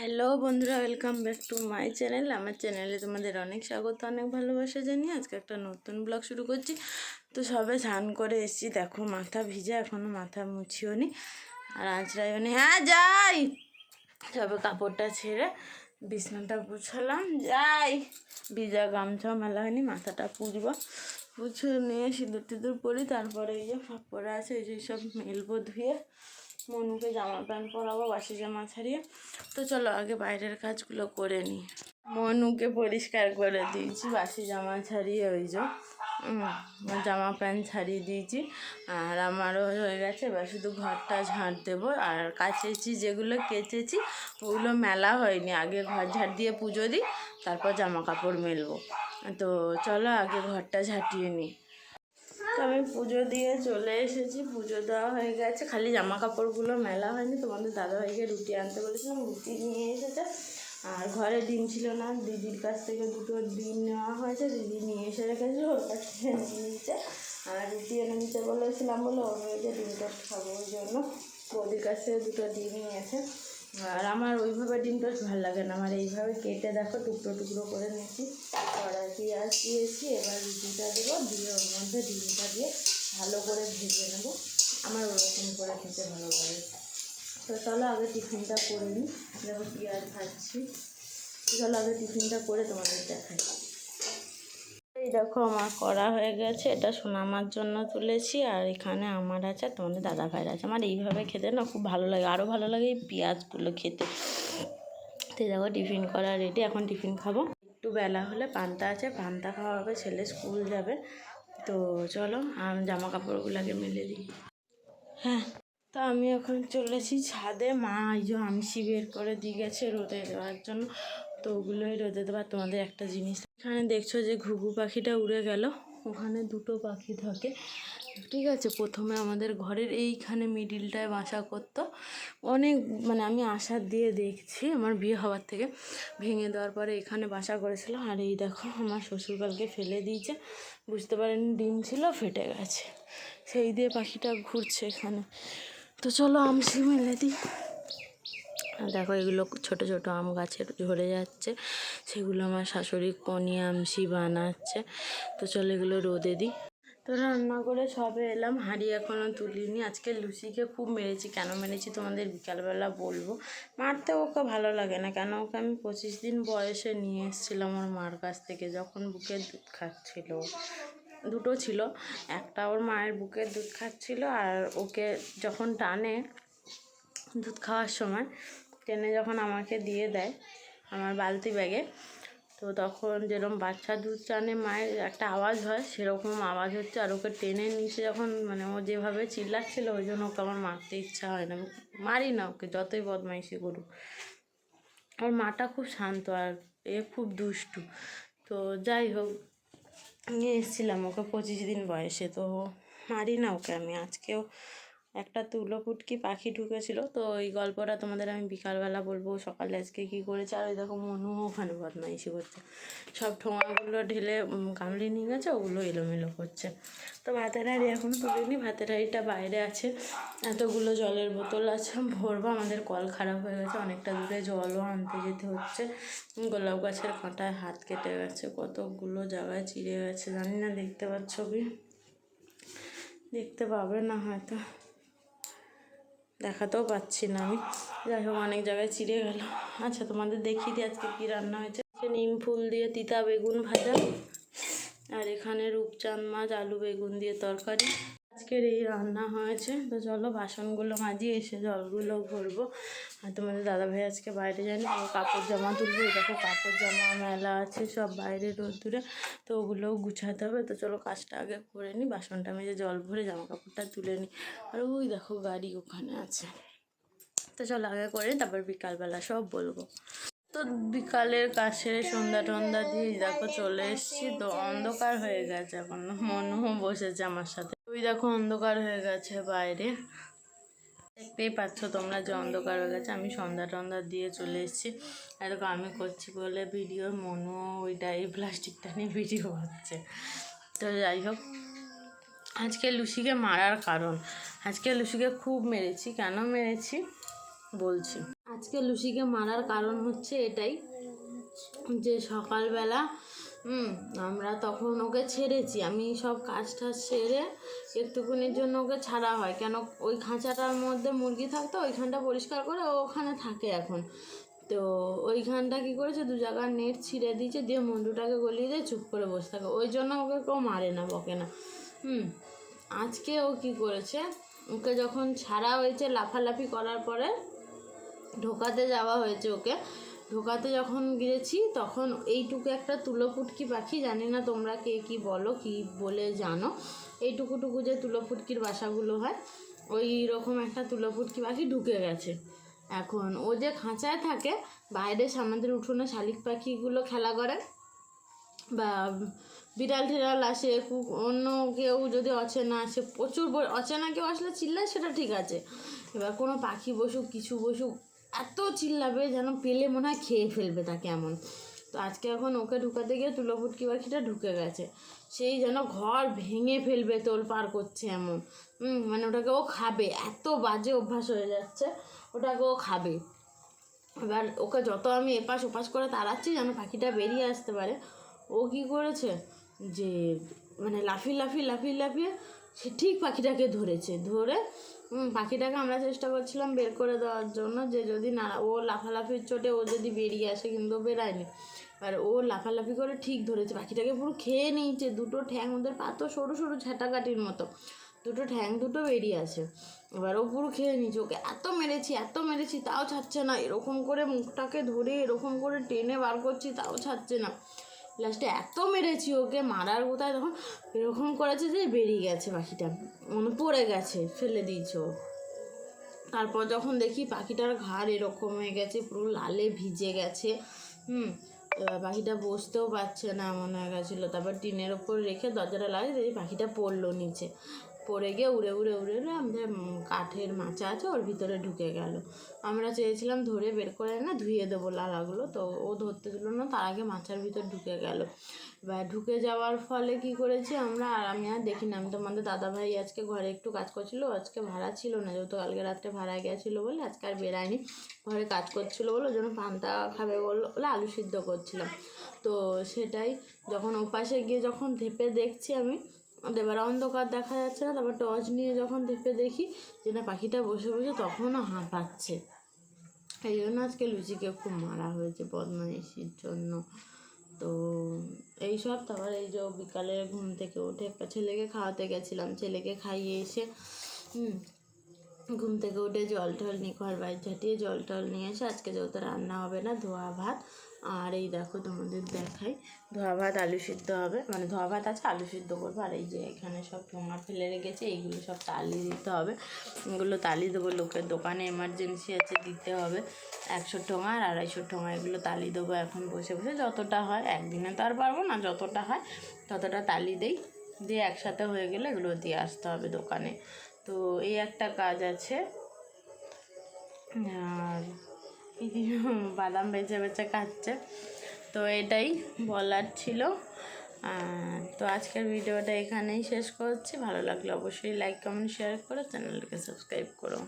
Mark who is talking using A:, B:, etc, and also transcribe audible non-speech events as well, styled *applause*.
A: Hello বন্ধুরা, welcome back to my channel. আমার চ্যানেলে তোমাদের অনেক স্বাগত, অনেক ভালোবাসা জানিয়ে আজকে একটা নতুন ব্লগ শুরু করছি। তো সবে স্নান করে এসেছি, দেখো মাথা ভিজে এখনও মাথা মুছিও নি। আর আঁচড়াইও নি হ্যাঁ যাই! সবে কাপড়টা ছেড়ে বিছনাটা গুছালাম, যাই! ভিজা গামছা মেলা হয়নি, মাথাটা পুজবো। পুজো নিয়ে সিঁদুর টিঁদুর পরি, তারপরে এই যে পরে আছে, এই যে সব মেলবো ধুয়ে। মনুকে জামা প্যান্ট পরাবো, বাসি জামা ছাড়িয়ে। তো চলো আগে বাইরের কাজগুলো করে নিই। মনুকে পরিষ্কার করে দিয়েছি, বাসি জামা ছাড়িয়ে ওই যে জামা প্যান্ট ছাড়িয়ে দিয়েছি। আর আমারও হয়ে গেছে, এবার শুধু ঘরটা ঝাঁট দেবো। আর কাচেছি যেগুলো কেচেছি, ওগুলো মেলা হয়নি। আগে ঘর ঝাঁট দিয়ে পুজো দিই, তারপর জামা কাপড় মেলবো। তো চলো আগে ঘরটা ঝাঁটিয়ে নিই। তো আমি পুজো দিয়ে চলে এসেছি, পুজো দেওয়া হয়ে গেছে। খালি জামা কাপড়গুলো মেলা হয়নি, তোমাদের দাদাভাইকে রুটি আনতে বলেছিলাম, রুটি নিয়ে এসেছে। আর ঘরে ডিম ছিল না, দিদির কাছ থেকে দুটো ডিম নেওয়া হয়েছে, দিদি নিয়ে এসে রেখেছিল ওর কাছ থেকে নিয়ে নিচ্ছে। আর রুটি এনে নিতে বলেছিলাম বলে, ওর হয়েছে ডিমটা খাব ওই জন্য। বৌদির কাছ থেকে দুটো ডিম নিয়েছে আর আমার ওইভাবে ডিমটা ভালো লাগে না। আমার এইভাবে কেটে দেখো, টুকরো টুকরো করে নিয়েছি। কড়াই পেঁয়াজ দিয়েছি, এবার রুটিটা দেবো, দিয়ে ওর মধ্যে ডিমটা দিয়ে ভালো করে ভেজে নেব। আমার ওরকম করে খেতে ভালো লাগে। তো চলো আগে টিফিনটা করে নিই। দেখো পেঁয়াজ তো চলো আগে টিফিনটা করে তোমাদের দেখাই। এই দেখো আমার করা হয়ে গেছে, এটা সোনামার জন্য তুলেছি। আর এখানে আমার আছে তোমাদের দাদা ভাইয়ের আছে। আমার এইভাবে খেতে না খুব ভালো লাগে। আরও ভালো লাগে এই পেঁয়াজগুলো খেতে। তো দেখো, টিফিন করা রেডি এখন টিফিন খাব। একটু বেলা হলে পান্তা আছে, পান্তা খাওয়া হবে, ছেলে স্কুল যাবে। তো চলো আমি জামা কাপড়গুলোকে মেলে দিই। হ্যাঁ তো আমি এখন চলেছি ছাদে। মা, এই যে আমসি বের করে দিয়ে গেছে রোদে দেওয়ার জন্য। তো ওগুলোই রোদে দেওয়ার তোমাদের একটা জিনিস এখানে দেখছ যে ঘুঘু পাখিটা উড়ে গেল। ওখানে দুটো পাখি থাকে। ঠিক আছে, প্রথমে আমাদের ঘরের এইখানে মিডিলটায় বাসা করতো। অনেক মানে আমি আশা দিয়ে দেখছি আমার বিয়ে হওয়ার থেকে। ভেঙে দেওয়ার পরে এখানে বাসা করেছিল। আর এই দেখো, আমার শ্বশুরকালকে ফেলে দিয়েছে। বুঝতে পারেন ডিম ছিল, ফেটে গেছে। সেই দিয়ে পাখিটা ঘুরছে এখানে। তো চলো আমসি মেলে দিই। দেখো এগুলো ছোট ছোট আম গাছে ঝরে যাচ্ছে। সেগুলো আমার শাশুড়ি কনি আমসি বানাচ্ছে। তো চলো এগুলো রোদে দিই। তো রান্না করে সবে এলাম। হাঁড়ি এখনও তুলিনি। আজকে লুচিকে খুব মেরেছি। কেন মেরেছি তোমাদের বিকালবেলা বলব। মারতে ওকে ভালো লাগে না। কেন ওকে আমি পঁচিশ দিন বয়সে নিয়ে এসেছিলাম ওর মার কাছ থেকে। যখন বুকে দুধ খাচ্ছিল। দুটো ছিল। একটা ওর মায়ের বুকে দুধ খাচ্ছিল আর ওকে যখন টানে দুধ খাওয়ার সময় টেনে যখন আমাকে দিয়ে দেয় আমার বালতি ব্যাগে, তো তখন যেরকম বাচ্চা দুধ টানে মায়ের একটা আওয়াজ হয়, সেরকম আওয়াজ হচ্ছে। আর ওকে টেনে নিচে যখন মানে ও যেভাবে চিল্লাচ্ছিলো, ওই জন্য ওকে আমার মারতে ইচ্ছা হয় না। মারি না ওকে, যতই বদমাইশি করুক। ওর মাটা খুব শান্ত আর এ খুব দুষ্টু। তো যাই হোক, নিয়ে এসেছিলাম ওকে পঁচিশ দিন বয়সে। তো মারি না ওকে আমি, আজকেও একটা তুলো পুটকি পাখি ঢুকেছিল। তো এই গল্পটা তোমাদের আমি বিকালবেলা বলব, সকালে আজকে কী করেছে? আর ওই দেখো মনু ওখানে বদমাইশি করছে। সব ঠোঙাগুলো ঢেলে কামড়ে নিয়ে গেছে, ওগুলো এলোমেলো করছে। তো ভাতের হাঁড়ি এখনও তুলিনি, ভাতের হাঁড়িটা বাইরে আছে। এতগুলো জলের বোতল আছে, ভরবো, আমাদের কল খারাপ হয়ে গেছে। অনেকটা দূরে জলও আনতে যেতে হচ্ছে। গোলাপ গাছের কাঁটায় হাত কেটে গেছে, কতগুলো জায়গায় চিড়ে গেছে, জানি না, দেখতে পাচ্ছ কি? দেখতে পাবে না হয়তো। দেখাতেও পাচ্ছি না আমি। যাই হোক, অনেক জায়গায় চিড়ে গেল। আচ্ছা তোমাদের দেখিয়ে দিই আজকে কী রান্না হয়েছে। নিম ফুল দিয়ে তিতা বেগুন ভাজা, আর এখানে রূপচাঁদ মাছ, আলু বেগুন দিয়ে তরকারি। আজকের এই রান্না হয়েছে। তো চলো বাসনগুলো মাজিয়ে এসে জলগুলো ভরবো। আর তোমাদের দাদাভাই আজকে বাইরে যায়নি, ও কাপড় জামা তুলবে। দেখো কাপড় জামা মেলা আছে সব বাইরে রোদ্দুরে, তো ওগুলোও গুছাতে হবে। তো চলো কাজটা আগে করে নিই বাসনটা মেজে জল ভরে জামা কাপড়টা তুলে নিই আর ওই দেখো গাড়ি ওখানে আছে। তো চলো আগে করে তারপর বিকালবেলা সব বলব। তো বিকালের কাজ সেরে সন্ধ্যা টন্ধা দিয়ে দেখো চলে এসেছি। তো অন্ধকার হয়ে গেছে এখন, মনও বসেছে আমার সাথে। ওই দেখো অন্ধকার হয়ে গেছে বাইরে। দেখতেই পাচ্ছ তোমরা যে অন্ধকার হয়ে গেছে। আমি সন্ধ্যা টন্ধা দিয়ে চলে এসেছি। আর দেখো আমি করছি বলে ভিডিও, মনু ওইটা এই প্লাস্টিকটা নিয়ে ভিডিও হচ্ছে তো যাই হোক, আজকে লুসিকে মারার কারণ। আজকে লুসিকে খুব মেরেছি। কেন মেরেছি? বলছি। আজকে লুসিকে মারার কারণ হচ্ছে এটাই যে সকালবেলা হুম, আমরা তখন ওকে ছেড়েছি। আমি সব কাজ টাজ সেরে একটুকুনির জন্য ওকে ছাড়া হয়। কেন ওই খাঁচাটার মধ্যে মুরগি থাকতো ওইখানটা পরিষ্কার করে ওখানে থাকে এখন। তো ওইখানটা কী করেছে, দু জায়গার নেট ছিঁড়ে দিয়েছে, দিয়ে মুন্ডুটাকে গলিয়ে দিয়ে চুপ করে বসে থাকে। ওই জন্য ওকে কেউ মারে না, বকে না। হুম, আজকে ও কী করেছে, ওকে যখন ছাড়া হয়েছে, লাফালাফি করার পরে ঢোকাতে যাওয়া হয়েছে ওকে। ঢোকাতে যখন গিয়েছি, তখন এইটুকু একটা তুলো পুটকি পাখি, জানি না তোমরা কে কি বলো, কি বলে জানো। এইটুকু টুকু যে তুলো পুটকির বাসাগুলো হয় ওই রকম একটা তুলো পুটকি পাখি ঢুকে গেছে। এখন ও যে খাঁচায় থাকে, বাইরে আমাদের উঠোনে শালিক পাখিগুলো খেলা করে, বা বিড়াল টিড়াল আসে অন্য কেউ যদি অচেনা আসে, প্রচুর অচেনা কেউ আসলে চিল্লায়, সেটা ঠিক আছে। এবার কোনো পাখি বসুক, কিছু বসুক এত চিল্লাবে যেন পেলে মনে হয় খেয়ে ফেলবে তাকে এমন তো আজকে এখন ওকে ঢুকাতে গিয়ে তুলো ফুটকি পাখিটা ঢুকে গেছে। সেই যেন ঘর ভেঙে ফেলবে, তোল পার করছে এমন। মানে ওটাকে ও খাবে। এত বাজে অভ্যাস হয়ে যাচ্ছে, ওটাকে ও খাবে। এবার ওকে যত আমি এপাশ ওপাশ করে তাড়াচ্ছি যেন পাখিটা বেরিয়ে আসতে পারে। ও কি করেছে যে মানে লাফিয়ে লাফিয়ে লাফিয়ে লাফিয়ে সে ঠিক পাখিটাকে ধরেছে। ধরে পাখিটাকে আমরা চেষ্টা করছিলাম বের করে দেওয়ার জন্য যে যদি না, ও লাফালাফির চোটে ও যদি বেরিয়ে আসে কিন্তু বেরায়নি। আর ও লাফালাফি করে ঠিক ধরেছে। পাখিটাকে পুরো খেয়ে নিয়েছে, দুটো ঠ্যাং ওদের পাতো সরু সরু ঝাঁটাকাঠির মতো। দুটো ঠ্যাং, দুটো বেরিয়ে আছে এবার ও পুরো খেয়ে নিয়েছে। ওকে এত মেরেছি এত মেরেছি, তাও ছাড়ছে না। এরকম করে মুখটাকে ধরে এরকম করে টেনে বার করছি, তাও ছাড়ছে না। লাস্টে এত মেরেছি ওকে মারার কোথায়? তখন এরকম করেছে যে বেরিয়ে গেছে পাখিটা। মানে পড়ে গেছে, ফেলে দিয়েছে তারপর যখন দেখি পাখিটার ঘাড় এরকম হয়ে গেছে, পুরো লালে ভিজে গেছে, হুম? এবার পাখিটা বসতেও পারছে না, মনে হয়ে গেছিল। তারপর টিনের ওপর রেখে দরজাটা লাগিয়ে দেখি পাখিটা পড়ল নিচে। পড়ে গিয়ে উড়ে উড়ে উড়ে উড়ে আমাদের কাঠের মাচা আছে, ওর ভিতরে ঢুকে গেল। আমরা চেয়েছিলাম ধরে বের করে না ধুয়ে দেবো লালাগুলো, তো ও ধরতে দিল না, তার আগে মাচার ভিতর ঢুকে গেল। এবার ঢুকে যাওয়ার ফলে কি করেছি আমরা, আর আমি আর দেখি না, আমি দাদা ভাই আজকে ঘরে একটু কাজ করছিল, আজকে ভাড়া ছিল না, যেহেতু কালকে রাত্রে ভাড়া গেছিল বলে আজকে আর বেরায়নি, ঘরে কাজ করছিল বলে ওই জন্য পান্তা খাবে বলল বলে আলু সিদ্ধ করছিলাম। তো সেটাই, যখন ওপাশে গিয়ে যখন ধেপে দেখছি আমি এবার অন্ধকার দেখা যাচ্ছে না, তারপর টর্চ নিয়ে যখন ধেপে দেখি যে না পাখিটা বসে বসে তখনও হাঁপাচ্ছে। এই জন্য আজকে লুচিকে খুব মারা হয়েছে বদমাইশির জন্য। তো এই সব, তারপর এই যে বিকালে ঘুম থেকে উঠে একটা ছেলেকে খাওয়াতে গেছিলাম। ছেলেকে খাইয়ে এসে ঘুম থেকে উঠে জল টল নিয়ে ঘর বাইর ঝাঁটিয়ে জল টল নিয়ে এসে আজকে যেহেতু রান্না হবে না, ধোয়া ভাত আর এই দেখো তোমাদের দেখাই, ধোয়া ভাত, আলু সিদ্ধ হবে। মানে ধোয়া ভাত আছে, আলু সিদ্ধ করব। আর এই যে এখানে সব ঠোঙা ফেলে রেখেছে, এইগুলো সব তালি দিতে হবে। এগুলো তালি দেবো, লোকের দোকানে এমার্জেন্সি আছে, দিতে হবে। একশো ঠোঙা আর আড়াইশো ঠোঙা, এগুলো তালি দেবো এখন বসে বসে। যতটা হয়, একদিনে তো আর পারব না, যতটা হয় ততটা তালি দেই। দিয়ে একসাথে হয়ে গেলে এগুলো দিয়ে আসতে হবে দোকানে। তো এই একটা কাজ আছে। আর এই *laughs* যে বাদাম বেঁচে বেঁচে খাচ্ছে। তো এটাই বলার ছিল। তো আজকের ভিডিওটা এখানেই শেষ করছি। ভালো লাগলে অবশ্যই লাইক কমেন্ট শেয়ার করো চ্যানেলটাকে সাবস্ক্রাইব করো।